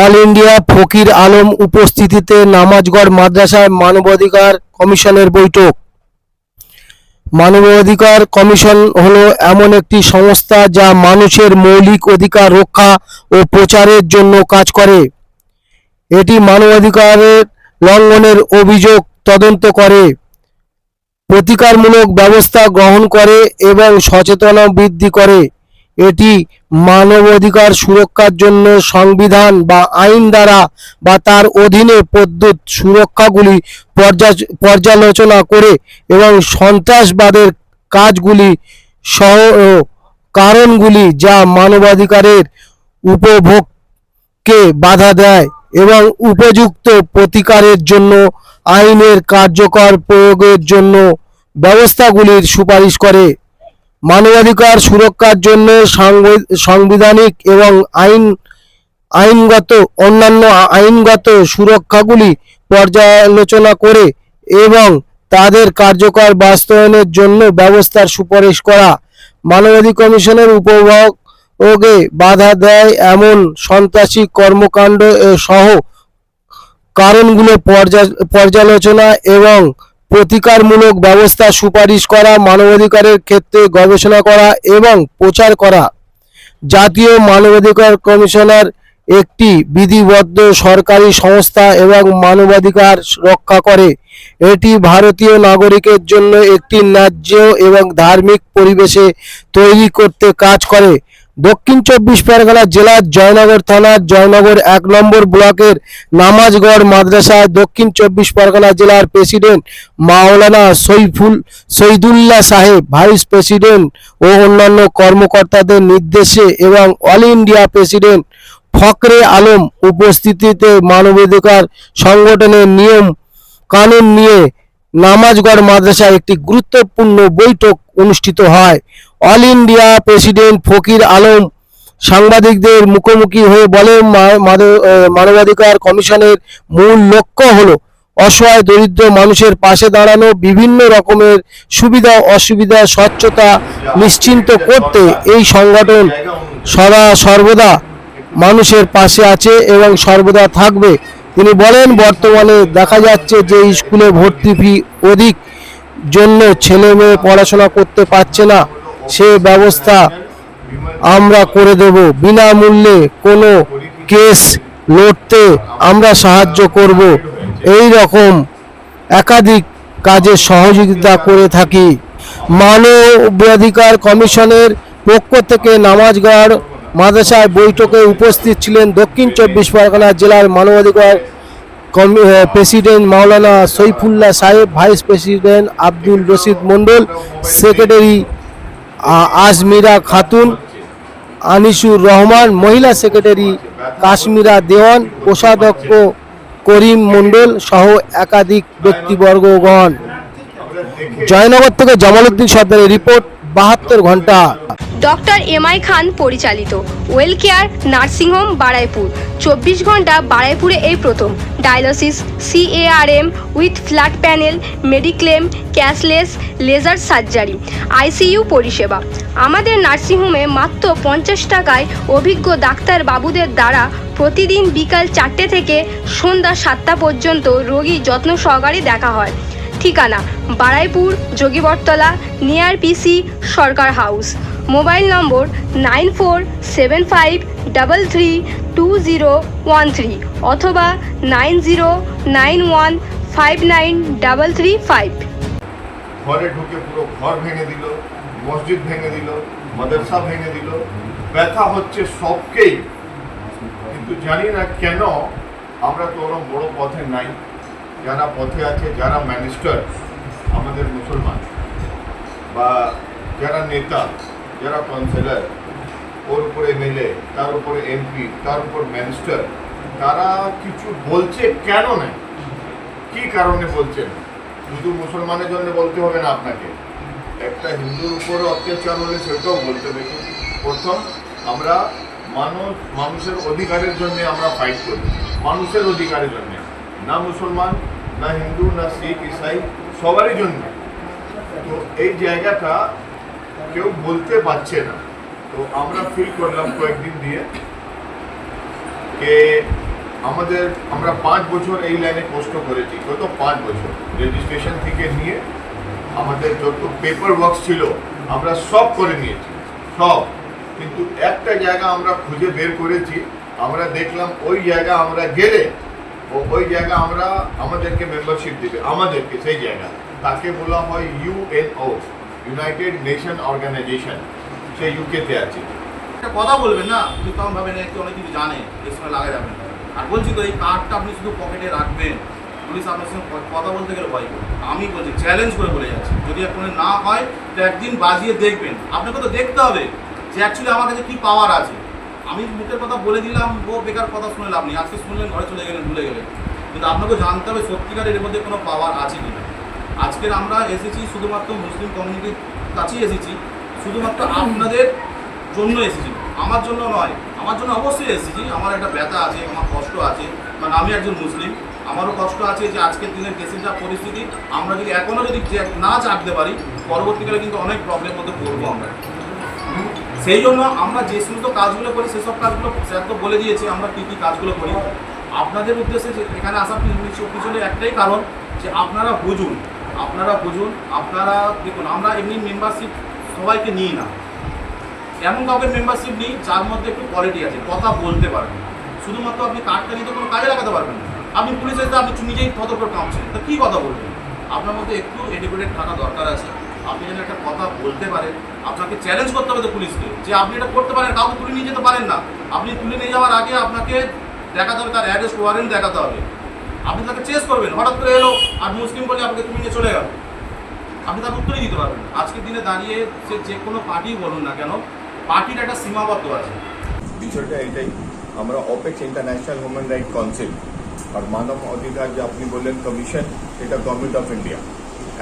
All India ফকির আলম উপস্থিতিতে নামাজগড় মাদ্রাসায় মানবাধিকার কমিশনের বৈঠক। মানবাধিকার কমিশন হলো এমন একটি সংস্থা যা মানুষের মৌলিক অধিকার রক্ষা ও প্রচারের জন্য কাজ করে। এটি মানবাধিকারের লঙ্ঘনের অভিযোগ তদন্ত করে, প্রতিকারমূলক ব্যবস্থা গ্রহণ করে এবং সচেতনতা বৃদ্ধি করে। এটি মানবাধিকার সুরক্ষার জন্য সংবিধান বা আইন দ্বারা বা তার অধীনে প্রদ্যুৎ সুরক্ষাগুলি পর্যা- পর্যালোচনা করে এবং সন্ত্রাসবাদের কাজগুলি সহ কারণগুলি যা মানবাধিকারের উপভোগকে বাধা দেয় এবং উপযুক্ত প্রতিকারের জন্য, আইনের কার্যকর প্রয়োগের জন্য ব্যবস্থাগুলির সুপারিশ করে। মানবাধিকার সুরক্ষার জন্য সাংবিধানিক এবং আইন, আইনগত, অন্যান্য আইনগত সুরক্ষাগুলি পর্যালোচনা করে এবং তাদের কার্যকর বাস্তবায়নের জন্য ব্যবস্থার সুপারিশ করা। মানবাধিক কমিশনের উপভোগে বাধা দেয় এমন সন্ত্রাসী কর্মকাণ্ড সহ কারণগুলো পর্যা- পর্যালোচনা এবং প্রতিকারমূলক ব্যবস্থা, সুপারিশ করা, মানবাধিকারের ক্ষেত্রে গবেষণা করা এবং প্রচার করা। জাতীয় মানবাধিকার কমিশনার একটি বিধিবদ্ধ সরকারি সংস্থা এবং মানবাধিকার রক্ষা করে। এটি ভারতীয় নাগরিকের জন্য একটি ন্যায্য এবং ধার্মিক পরিবেশে তৈরি করতে কাজ করে। দক্ষিণ চব্বিশ পরগনা জেলার জয়নগর থানার জয়নগর এক নম্বর ব্লকের নামাজগড় মাদ্রাসায় দক্ষিণ চব্বিশ পরগনা জেলার প্রেসিডেন্ট মাওলানা সৈফুল, সৈদুল্লাহ সাহেব, ভাইস প্রেসিডেন্ট ও অন্যান্য কর্মকর্তাদের নির্দেশে এবং all India president Fakhre Alam উপস্থিতিতে মানবাধিকার সংগঠনের নিয়ম কানুন নিয়ে নামাজগড় মাদ্রাসায় একটি গুরুত্বপূর্ণ বৈঠক অনুষ্ঠিত হয়। All India president Fakir Alam সাংবাদিকদের মুখোমুখি হয়ে বলেন মানবাধিকার কমিশনের মূল লক্ষ্য হলো অসহায় দরিদ্র মানুষের পাশে দাঁড়ানো, বিভিন্ন রকমের সুবিধা, অসুবিধা, স্বচ্ছতা নিশ্চিন্ত করতে এই সংগঠন সদা, সর্বদা মানুষের পাশে আছে এবং সর্বদা থাকবে। তিনি বলেন, বর্তমানে দেখা যাচ্ছে যে স্কুলে ভর্তি ফি অধিক, জন্য ছেলে মেয়ে পড়াশোনা করতে পারছে না। সে ব্যবস্থা আমরা করে দেব। বিনামূল্যে কোনো কেস লড়তে আমরা সাহায্য করব। এই রকম একাধিক কাজে সহযোগিতা করে থাকি। মানবাধিকার কমিশনের পক্ষ থেকে নামাজগড় মাদ্রাসায় বৈঠকে উপস্থিত ছিলেন দক্ষিণ চব্বিশ পরগনা জেলার মানবাধিকার president Maulana Saifullah Saheb, vice president Abdul Rashid Mondal, secretary Ajmira Khatun, Anisur Rahman, মহিলা সেক্রেটারি কাশ্মীরা দেওয়ান, কোষাধ্যক্ষ করিম মন্ডল সহ একাধিক ব্যক্তিবর্গগণ। জয়নগর থেকে জামালউদ্দিন সর্দারের রিপোর্ট। বাহাত্তর ঘণ্টা। ডক্টর এম আই খান পরিচালিত। Well care nursing home Baraipur. চব্বিশ ঘণ্টা বারাইপুরে এই প্রথম। Dialysis, CARM, with flat panel, mediclaim, cashless, laser surgery, ICU পরিষেবা। আমাদের নার্সিংহোমে মাত্র পঞ্চাশ টাকায় অভিজ্ঞ ডাক্তার বাবুদের দ্বারা প্রতিদিন বিকাল চারটে থেকে সন্ধ্যা সাতটা পর্যন্ত রোগী যত্ন সহকারে দেখা হয়। ঠিকানা Baraipur Jogibartala near PC, Sarkar house. Mobile number nine four seven five double three two zero one three অথবা nine zero nine one five nine double three five. ঘরে ঢুকে পুরো ঘর ভেঙে দিল, মসজিদ ভেঙে দিল, মাদ্রাসা ভেঙে দিল। ব্যথা হচ্ছে সবকেই। কিন্তু জানি না কেন আমরা তো ওরকম বড় পথে নাই। যারা পথে আছে, যারা ম্যানিস্টার আমাদের মুসলমান বা যারা নেতা, যারা কাউন্সিলর ওর উপরে এমএলএ তার উপরে এমপি তার উপর ম্যানিস্টার তারা কিছু বলছে কেন না? কি কারণে বলছেন শুধু মুসলমানের জন্য বলতে হবে না আপনাকে। একটা হিন্দুর উপরে অত্যাচার হলে সেটাও বলতে হবে। কিন্তু প্রথম, আমরা মানুষ, মানুষের অধিকারের জন্য আমরা ফাইট করি মানুষের অধিকারের জন্য। না মুসলমান না হিন্দু না শিখ ইসাই সবারই জন্য। তো এই জায়গাটা কেউ বলতে পারছে না। তো আমরা ফিল করলাম কয়েকদিন দিয়ে কে আমাদের, আমরা পাঁচ বছর এই লাইনে কষ্ট করেছি। গত পাঁচ বছর। রেজিস্ট্রেশন থেকে নিয়ে আমাদের যত পেপার ওয়ার্ক ছিল, আমরা সব করে নিয়েছি। সব। কিন্তু একটা জায়গা আমরা খুঁজে বের করেছি। আমরা দেখলাম ওই জায়গা আমরা গেলে ওই জায়গা আমরা আমাদেরকে মেম্বারশিপ দেবে, আমাদেরকে, সেই জায়গা। তাকে বলা হয় ইউএনও ইউনাইটেড নেশন অর্গানাইজেশন সে ইউকেতে আছে। একটা কথা বলবেন না? আপনি তখন ভাবেন একটু অনেক কিছু জানে এর সময় লাগা যাবে আর বলছি তো, এই কার্ডটা আপনি শুধু পকেটে রাখবেন। পুলিশ আপনার সঙ্গে কথা বলতে গেলে ভয় করবে। আমি বলছি চ্যালেঞ্জ করে বলে যাচ্ছি। যদি আপনার না হয়, তো একদিন বাজিয়ে দেখবেন। আপনাকে তো দেখতে হবে যে অ্যাকচুয়ালি আমার কাছে কী পাওয়ার আছে। আমি মুখের কথা বলে দিলাম ও বেকার কথা শুনে লাভ নেই। আজকে শুনলেন ঘরে চলে গেলেন ভুলে গেলেন কিন্তু আপনাকে জানতে হবে সত্যিকার এর মধ্যে কোনো পাওয়ার আছে কি না আজকের আমরা এসেছি শুধুমাত্র মুসলিম কমিউনিটির কাছেই এসেছি। শুধুমাত্র আপনাদের জন্য এসেছি। আমার জন্য নয়, আমার জন্য অবশ্যই এসেছি। আমার একটা ব্যথা আছে, আমার কষ্ট আছে। কারণ আমি একজন মুসলিম। আমারও কষ্ট আছে যে আজকের দিনের দেশের যা পরিস্থিতি, আমরা যদি এখনও যদি না জাগতে পারি, পরবর্তীকালে কিন্তু অনেক প্রবলেমের মধ্যে পড়ব আমরা। সেই জন্য আমরা যে সমস্ত কাজগুলো করি সেসব কাজগুলো স্যার তো বলে দিয়েছে, আমরা কী কী কাজগুলো করি। আপনাদের উদ্দেশ্যে এখানে আসার পিছনে- একটাই কারণ যে আপনারা বুঝুন আপনারা বুঝুন, আপনারা দেখুন, আমরা এমনি মেম্বারশিপ সবাইকে নিই না। এমন কাউকে মেম্বারশিপ নিই যার মধ্যে একটু কোয়ালিটি আছে, কথা বলতে পারবেন শুধুমাত্র আপনি কার্ডটা নিতে কোনো কাজে লাগাতে পারবেন আপনি পুলিশের সাথে আপনি নিজেই ফতর কামছেন তা কী কথা বলবেন? আপনার মধ্যে একটু এডুকেটেড থাকা দরকার আছে। আপনি যেন একটা কথা বলতে পারেন, আপনাকে চ্যালেঞ্জ করতে হবে পুলিশকে, যে আপনি এটা করতে পারেন, কাউকে তুলে নিয়ে যেতে পারেন না। আপনি তুলে নিয়ে যাওয়ার আগে আপনাকে দেখাতে হবে, তার অ্যাড্রেস ওয়ারেন্ট দেখাতে হবে। আপনি তাকে চেস করবেন, হঠাৎ করে এলো আর মুসলিম বলে আপনাকে তুমি নিয়ে চলে গেল। আপনি তার উত্তরই দিতে পারবেন আজকের দিনে দাঁড়িয়ে সে যে কোনো পার্টি বলুন না কেন, পার্টির একটা সীমাবদ্ধ আছে। বিষয়টা এটাই, আমরা Apex international human right council আর মানব অধিকার যে আপনি বললেন, কমিশন এটা গভর্নমেন্ট অফ ইন্ডিয়া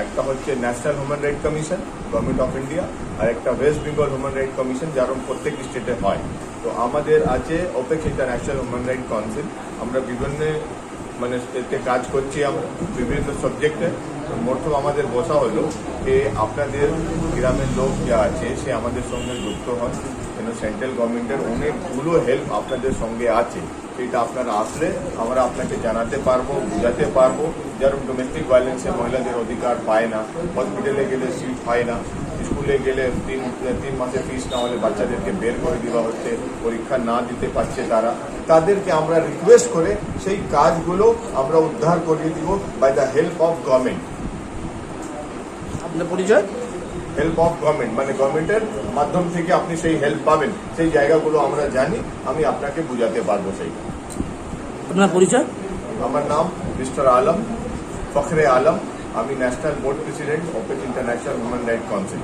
একটা হচ্ছে national human right commission government of India আর একটা West Bengal human right commission, যার প্রত্যেক স্টেটে হয়। তো আমাদের আছে Apex international human right council আমরা বিভিন্ন মানে কাজ করছি আমরা, বিভিন্ন সাবজেক্টে মোট আমাদের বসা হলো যে আপনাদের গ্রামের লোক যা আছে, সে আমাদের সঙ্গে যুক্ত হন। কেন সেন্ট্রাল গভর্নমেন্টের অনেকগুলো হেল্প আপনাদের সঙ্গে আছে। সেটা আপনারা আসলে আমরা আপনাকে জানাতে পারব, বোঝাতে পারব। যেরকম ডোমেস্টিক ভায়োলেন্সে মহিলাদের অধিকার পায় না হসপিটালে গেলে সিট পায় না। স্কুলে গেলে তিন তিন মাসের ফিস না হলে বাচ্চাদেরকে বের করে দেওয়া হচ্ছে পরীক্ষা না দিতে পারছে তারা। তাদেরকে আমরা রিকোয়েস্ট করে সেই কাজগুলো আমরা উদ্ধার করিয়ে দিব by the help of government আপনার পরিচয়? হেল্প অফ গভর্নমেন্ট মানে গভর্নমেন্টের মাধ্যম থেকে আপনি সেই হেল্প পাবেন। সেই জায়গাগুলো আমরা জানি আমি আপনাকে বুঝাতে পারব সেই। আপনার পরিচয়? আমার নাম মিস্টার আলম ফখরে আলম। আমি national board president of international human right council